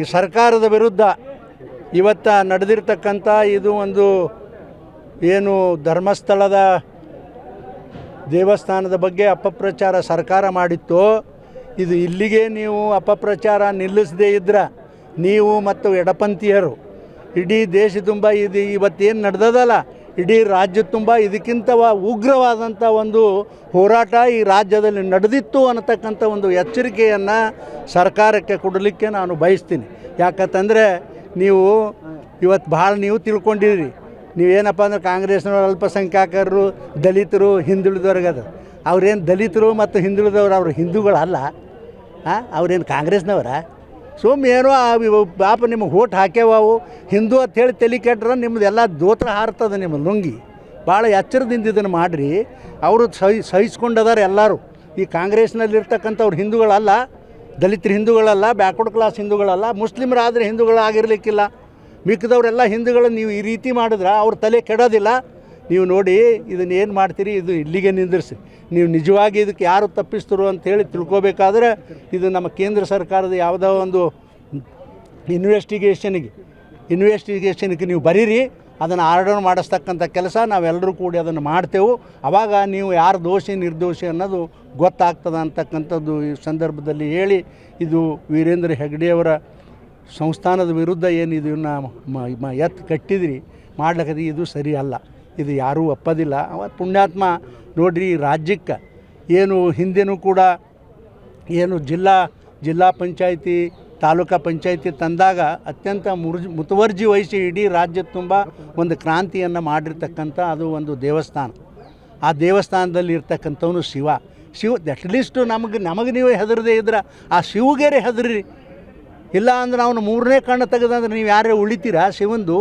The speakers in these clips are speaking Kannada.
ಈ ಸರ್ಕಾರದ ವಿರುದ್ಧ ಇವತ್ತ ನಡೆದಿರ್ತಕ್ಕಂಥ ಇದು ಒಂದು ಏನು ಧರ್ಮಸ್ಥಳದ ದೇವಸ್ಥಾನದ ಬಗ್ಗೆ ಅಪಪ್ರಚಾರ ಸರ್ಕಾರ ಮಾಡಿತ್ತು. ಇದು ಇಲ್ಲಿಗೆ ನೀವು ಅಪಪ್ರಚಾರ ನಿಲ್ಲಿಸದೇ ಇದ್ರೆ ನೀವು ಮತ್ತು ಎಡಪಂಥೀಯರು, ಇಡೀ ದೇಶ ತುಂಬ ಇದು ಇವತ್ತೇನು ನಡೆದದಲ್ಲ? ಇಡೀ ರಾಜ್ಯ ತುಂಬ ಇದಕ್ಕಿಂತ ಉಗ್ರವಾದಂಥ ಒಂದು ಹೋರಾಟ ಈ ರಾಜ್ಯದಲ್ಲಿ ನಡೆದಿತ್ತು ಅನ್ನತಕ್ಕಂಥ ಒಂದು ಎಚ್ಚರಿಕೆಯನ್ನು ಸರ್ಕಾರಕ್ಕೆ ಕೊಡಲಿಕ್ಕೆ ನಾನು ಬಯಸ್ತೀನಿ. ಯಾಕಂತಂದರೆ ನೀವು ಇವತ್ತು ಭಾಳ ನೀವು ತಿಳ್ಕೊಂಡಿರಿ ನೀವೇನಪ್ಪ ಅಂದ್ರೆ ಕಾಂಗ್ರೆಸ್ನವ್ರು ಅಲ್ಪಸಂಖ್ಯಾತರು ದಲಿತರು ಹಿಂದುಳಿದವ್ರಿಗದ ಅವ್ರೇನು ದಲಿತರು ಮತ್ತು ಹಿಂದುಳಿದವ್ರು ಅವರು ಹಿಂದೂಗಳಲ್ಲ. ಹಾಂ ಅವ್ರೇನು ಕಾಂಗ್ರೆಸ್ನವರ? ಸುಮ್ಮ ಏನೋ ಪಾಪ ನಿಮಗೆ ಓಟ್ ಹಾಕ್ಯಾವು ಹಿಂದೂ ಅಂತ ಹೇಳಿ ತಲೆ ಕೆಟ್ರೆ ನಿಮ್ಮದು ಎಲ್ಲ ದೋತ್ರ ಹಾರ್ತದೆ ನಿಮ್ಮ ಲುಂಗಿ. ಭಾಳ ಎಚ್ಚರದಿಂದ ಇದನ್ನು ಮಾಡಿರಿ. ಅವರು ಸಹಿ, ಸಹಿಸ್ಕೊಂಡದಾರೆ ಎಲ್ಲರೂ. ಈ ಕಾಂಗ್ರೆಸ್ನಲ್ಲಿರ್ತಕ್ಕಂಥವ್ರು ಹಿಂದೂಗಳಲ್ಲ, ದಲಿತರು ಹಿಂದೂಗಳಲ್ಲ, ಬ್ಯಾಕ್ವರ್ಡ್ ಕ್ಲಾಸ್ ಹಿಂದೂಗಳಲ್ಲ, ಮುಸ್ಲಿಮರಾದರೆ ಹಿಂದೂಗಳಾಗಿರಲಿಕ್ಕಿಲ್ಲ. ಮಿಕ್ಕಿದವರೆಲ್ಲ ಹಿಂದೂಗಳು ನೀವು ಈ ರೀತಿ ಮಾಡಿದ್ರೆ ಅವ್ರ ತಲೆ ಕೆಡೋದಿಲ್ಲ. ನೀವು ನೋಡಿ ಇದನ್ನ ಏನು ಮಾಡ್ತೀರಿ? ಇದು ಇಲ್ಲಿಗೆ ನಿಂದಿರಿಸಿ. ನೀವು ನಿಜವಾಗಿ ಇದಕ್ಕೆ ಯಾರು ತಪ್ಪಿಸ್ತರು ಅಂತೇಳಿ ತಿಳ್ಕೊಬೇಕಾದ್ರೆ ಇದು ನಮ್ಮ ಕೇಂದ್ರ ಸರ್ಕಾರದ ಯಾವುದೋ ಒಂದು ಇನ್ವೆಸ್ಟಿಗೇಷನ್ಗೆ ಇನ್ವೆಸ್ಟಿಗೇಷನ್ಗೆ ನೀವು ಬರೀರಿ, ಅದನ್ನು ಆರ್ಡರ್ ಮಾಡಿಸ್ತಕ್ಕಂಥ ಕೆಲಸ ನಾವೆಲ್ಲರೂ ಕೂಡಿ ಅದನ್ನು ಮಾಡ್ತೇವೆ. ಆವಾಗ ನೀವು ಯಾರು ದೋಷಿ, ನಿರ್ದೋಷಿ ಅನ್ನೋದು ಗೊತ್ತಾಗ್ತದೆ ಅಂತಕ್ಕಂಥದ್ದು ಈ ಸಂದರ್ಭದಲ್ಲಿ ಹೇಳಿ ಇದು ವೀರೇಂದ್ರ ಹೆಗ್ಡೆಯವರ ಸಂಸ್ಥಾನದ ವಿರುದ್ಧ ಏನು ಇದನ್ನು ಎತ್ತು ಕಟ್ಟಿದ್ರಿ, ಮಾಡ್ಲಿಕ್ಕೆ ಇದು ಸರಿ ಅಲ್ಲ ಇದು ಯಾರೂ ಒಪ್ಪೋದಿಲ್ಲ. ಅವ ಪುಣ್ಯಾತ್ಮ ನೋಡ್ರಿ ರಾಜ್ಯಕ್ಕೆ ಏನು ಹಿಂದೆನೂ ಕೂಡ ಏನು ಜಿಲ್ಲಾ ಜಿಲ್ಲಾ ಪಂಚಾಯಿತಿ, ತಾಲೂಕಾ ಪಂಚಾಯಿತಿ ತಂದಾಗ ಅತ್ಯಂತ ಮುರ್ಜ್, ಮುತುವರ್ಜಿ ವಹಿಸಿ ಇಡೀ ರಾಜ್ಯ ತುಂಬ ಒಂದು ಕ್ರಾಂತಿಯನ್ನು ಮಾಡಿರ್ತಕ್ಕಂಥ ಅದು ಒಂದು ದೇವಸ್ಥಾನ. ಆ ದೇವಸ್ಥಾನದಲ್ಲಿ ಇರ್ತಕ್ಕಂಥವನು ಶಿವ. ಶಿವ ಅಟ್ಲೀಸ್ಟು ನಮಗೆ ನಮಗೆ ನೀವು ಹೆದರದೇ ಇದ್ರೆ ಆ ಶಿವಗೇರೆ ಹೆದರ್ರಿ. ಇಲ್ಲ ಅಂದ್ರೆ ಅವನು ಮೂರನೇ ಕಣ್ಣು ತೆಗೆದಂದ್ರೆ ನೀವು ಯಾರೇ ಉಳಿತೀರಾ? ಶಿವಂದು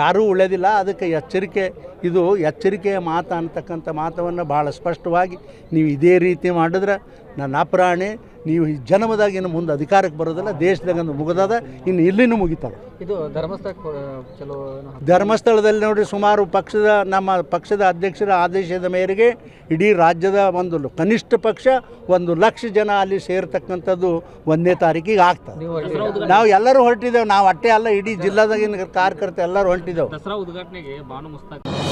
ಯಾರೂ ಉಳಿಯೋದಿಲ್ಲ. ಅದಕ್ಕೆ ಎಚ್ಚರಿಕೆ ಇದು ಎಚ್ಚರಿಕೆಯ ಮಾತು ಅಂತಕ್ಕಂಥ ಮಾತವನ್ನು ಭಾಳ ಸ್ಪಷ್ಟವಾಗಿ ನೀವು ಇದೇ ರೀತಿ ಮಾಡಿದ್ರೆ ನನ್ನ ಅಪ್ರಾಣಿ ನೀವು ಈ ಜನ್ಮದಾಗ ಇನ್ನು ಮುಂದೆ ಅಧಿಕಾರಕ್ಕೆ ಬರೋದಿಲ್ಲ ದೇಶದಾಗ ಒಂದು ಮುಗಿದದ ಇನ್ನು ಇಲ್ಲಿನೂ ಮುಗಿತದೆ. ಇದು ಧರ್ಮಸ್ಥಳ ಧರ್ಮಸ್ಥಳದಲ್ಲಿ ನೋಡಿ ಸುಮಾರು ಪಕ್ಷದ ನಮ್ಮ ಪಕ್ಷದ ಅಧ್ಯಕ್ಷರ ಆದೇಶದ ಮೇರೆಗೆ ಇಡೀ ರಾಜ್ಯದ ಒಂದು ಕನಿಷ್ಠ ಪಕ್ಷ ಒಂದು ಲಕ್ಷ ಜನ ಅಲ್ಲಿ ಸೇರ್ತಕ್ಕಂಥದ್ದು ಒಂದನೇ ತಾರೀಕಿಗೆ ಆಗ್ತದೆ. ನಾವು ಎಲ್ಲರೂ ಹೊರಟಿದ್ದೇವೆ ನಾವು ಅಟ್ಟೆ ಅಲ್ಲ ಇಡೀ ಜಿಲ್ಲಾದಾಗಿನ ಕಾರ್ಯಕರ್ತ ಎಲ್ಲರೂ ಹೊರಟಿದ್ದೇವೆ ದಸರಾ ಉದ್ಘಾಟನೆಗೆ ಬಾನು ಮುಸ್ತಾಕ್